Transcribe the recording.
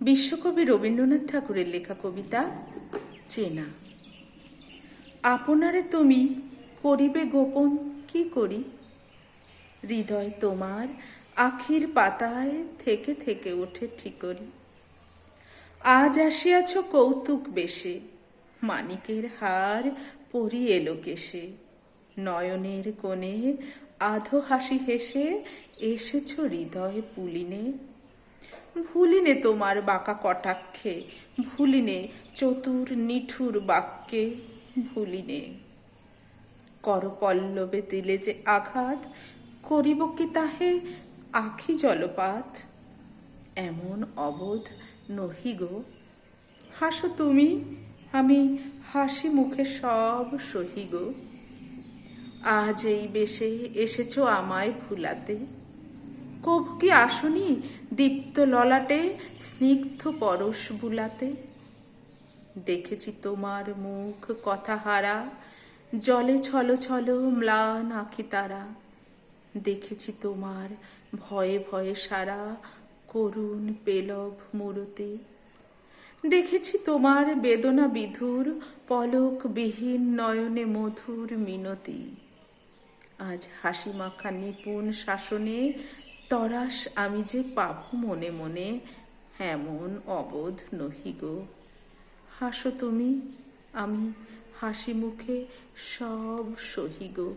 বিশ্বকবি রবীন্দ্রনাথ ঠাকুরের লেখা কবিতা, চেনা। আপনারে তুমি করিবে গোপন কি করি? হৃদয় তোমার আখির পাতায় থেকে থেকে ওঠে ঠিকরি। আজ আসিয়াছ কৌতুক বেশে, মানিকের হার পরি এলো কেশে। নয়নের কোণে আধো হাসি হেসে এসেছ হৃদয় পুলিনে ভুলিনে তোমার বাঁকা কটাক্ষে, ভুলিনে চতুর নিঠুর বাক্যে, ভুলিনে। করপল্লবে দিলে যে আঘাত, করিব কি তাহে আখি জলপাত? এমন অবোধ নহি গো। হাসো তুমি, আমি হাসি মুখে সব সহি গো। আজ এই বেশে এসেছ আমায় ভুলাতে। কভু কি আসনি দীপ্ত ললাটে, স্নিগ্ধ পরশ বুলাতে? দেখেছি তোমার মুখ কথা হারা জলে ছল ছল ম্লান আখি তারা। দেখেছি তোমার ভয়ে ভয়ে সারা করুণ পেলভ মুরতে। দেখেছি তোমার বেদনা বিধুর পলক বিহীন নয়নে মধুর মিনতি। আজ হাসি মাখা নিপুণ শাসনে তরাস, আমি যে পাব মনে মনে, এমন অবোধ নহি গো। হাসো তুমি, আমি হাসি মুখে সব সহি গো।